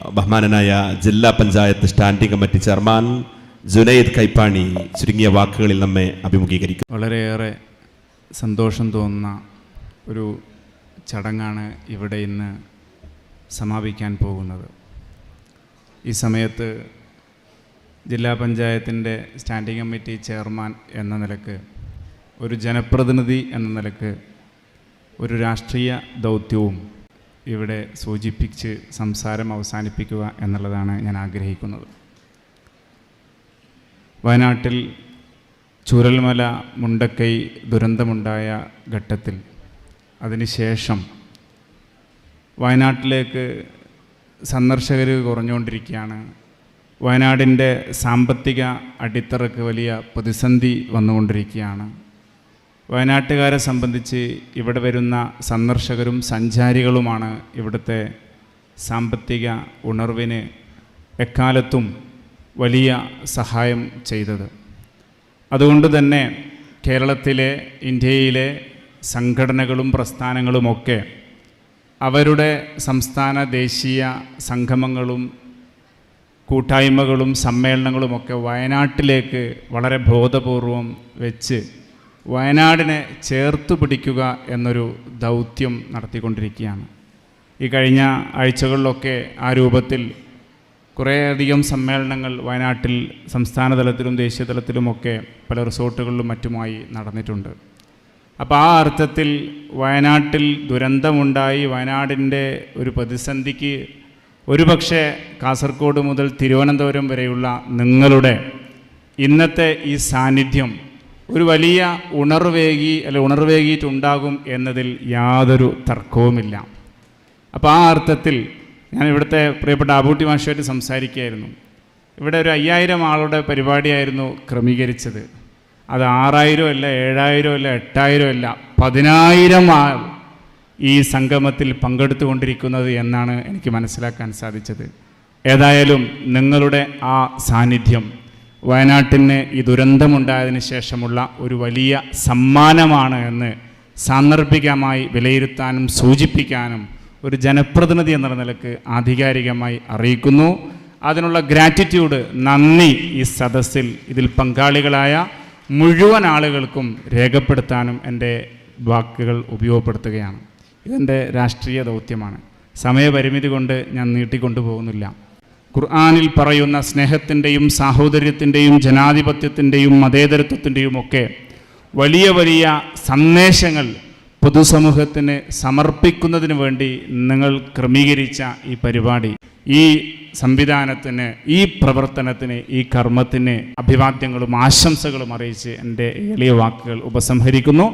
ബഹുമാനനായ ജില്ലാ panchayat standing committee chairman Junaid Kaippani ചുരുങ്ങിയ വാക്കുകളിൽ നമ്മെ അഭിമുഖീകരിക്കും വളരെയേറെ സന്തോഷം തോന്നുന്ന ഒരു ചടങ്ങാണ് ഇവിടെ ഇന്ന് സമാപിക്കാൻ പോകുന്നത്. ഈ സമയത്ത് ജില്ലാ പഞ്ചായത്തിന്റെ സ്റ്റാൻഡിംഗ് കമ്മിറ്റി ചെയർമാൻ എന്ന നിലയ്ക്ക് ഒരു ജനപ്രതിനിധി എന്ന നിലയ്ക്ക് ഒരു രാഷ്ട്രീയ ദൗത്യവും ഇവിടെ സൂചിപ്പിച്ച് സംസാരം അവസാനിപ്പിക്കുക എന്നുള്ളതാണ് ഞാൻ ആഗ്രഹിക്കുന്നത്. വയനാട്ടിൽ ചുരൽമല മുണ്ടക്കൈ ദുരന്തമുണ്ടായ ഘട്ടത്തിൽ അതിനുശേഷം വയനാട്ടിലേക്ക് സന്ദർശകർ കുറഞ്ഞുകൊണ്ടിരിക്കുകയാണ്. വയനാടിന്റെ സാമ്പത്തിക അടിത്തറക്ക് വലിയ പ്രതിസന്ധി വന്നുകൊണ്ടിരിക്കുകയാണ്. വയനാട്ടുകാരെ സംബന്ധിച്ച് ഇവിടെ വരുന്ന സന്ദർശകരും സഞ്ചാരികളുമാണ് ഇവിടുത്തെ സാമ്പത്തിക ഉണർവിന് എക്കാലത്തും വലിയ സഹായം ചെയ്തത്. അതുകൊണ്ട് തന്നെ കേരളത്തിലെ ഇന്ത്യയിലെ സംഘടനകളും പ്രസ്ഥാനങ്ങളുമൊക്കെ അവരുടെ സംസ്ഥാന ദേശീയ സംഗമങ്ങളും കൂട്ടായ്മകളും സമ്മേളനങ്ങളുമൊക്കെ വയനാട്ടിലേക്ക് വളരെ ബോധപൂർവം വെച്ച് വയനാടിനെ ചേർത്ത് പിടിക്കുക എന്നൊരു ദൗത്യം നടത്തിക്കൊണ്ടിരിക്കുകയാണ്. ഈ കഴിഞ്ഞ ആഴ്ചകളിലൊക്കെ ആ രൂപത്തിൽ കുറേയധികം സമ്മേളനങ്ങൾ വയനാട്ടിൽ സംസ്ഥാന തലത്തിലും ദേശീയ തലത്തിലുമൊക്കെ പല റിസോർട്ടുകളിലും മറ്റുമായി നടന്നിട്ടുണ്ട്. അപ്പോൾ ആ അർത്ഥത്തിൽ വയനാട്ടിൽ ദുരന്തമുണ്ടായി വയനാടിന്റെ ഒരു പ്രതിസന്ധിക്ക് ഒരുപക്ഷെ കാസർഗോഡ് മുതൽ തിരുവനന്തപുരം വരെയുള്ള നിങ്ങളുടെ ഇന്നത്തെ ഈ സാന്നിധ്യം ഒരു വലിയ ഉണർവേകി അല്ലെ ഉണർവേകിയിട്ടുണ്ടാകും എന്നതിൽ യാതൊരു തർക്കവുമില്ല. അപ്പോൾ ആ അർത്ഥത്തിൽ ഞാൻ ഇവിടുത്തെ പ്രിയപ്പെട്ട ആബൂട്ടി മാഷുമായിട്ട് സംസാരിക്കുകയായിരുന്നു. ഇവിടെ ഒരു അയ്യായിരം ആളുടെ പരിപാടിയായിരുന്നു ക്രമീകരിച്ചത്. അത് ആറായിരം അല്ല ഏഴായിരം അല്ല എട്ടായിരം അല്ല പതിനായിരം ആൾ ഈ സംഗമത്തിൽ പങ്കെടുത്തുകൊണ്ടിരിക്കുന്നത് എന്നാണ് എനിക്ക് മനസ്സിലാക്കാൻ സാധിച്ചത്. ഏതായാലും നിങ്ങളുടെ ആ സാന്നിധ്യം വയനാട്ടിന് ഈ ദുരന്തമുണ്ടായതിന് ശേഷമുള്ള ഒരു വലിയ സമ്മാനമാണ് എന്ന് സാന്ദർഭികമായി വിലയിരുത്താനും സൂചിപ്പിക്കാനും ഒരു ജനപ്രതിനിധി എന്ന നിലയ്ക്ക് ആധികാരികമായി അറിയിക്കുന്നു. അതിനുള്ള ഗ്രാറ്റിറ്റ്യൂഡ് നന്ദി ഈ സദസ്സിൽ ഇതിൽ പങ്കാളികളായ മുഴുവൻ ആളുകൾക്കും രേഖപ്പെടുത്താനും എന്റെ വാക്കുകൾ ഉപയോഗപ്പെടുത്തുകയാണ്. ഇതെന്റെ രാഷ്ട്രീയ ദൗത്യമാണ്. സമയപരിമിതി കൊണ്ട് ഞാൻ നീട്ടിക്കൊണ്ടു പോകുന്നില്ല ഖുർആാനിൽ പറയുന്ന സ്നേഹത്തിന്റെയും സാഹോദര്യത്തിന്റെയും ജനാധിപത്യത്തിന്റെയും മതേതരത്വത്തിന്റെയും ഒക്കെ വലിയ വലിയ സന്ദേശങ്ങൾ പൊതുസമൂഹത്തിന് സമർപ്പിക്കുന്നതിന് വേണ്ടി നിങ്ങൾ ക്രമീകരിച്ച ഈ പരിപാടി ഈ സംവിധാനത്തിന് ഈ പ്രവർത്തനത്തിന് ഈ കർമ്മത്തിന് അഭിവാദ്യങ്ങളും ആശംസകളും അറിയിച്ച് എന്റെ എളിയ വാക്കുകൾ ഉപസംഹരിക്കുന്നു.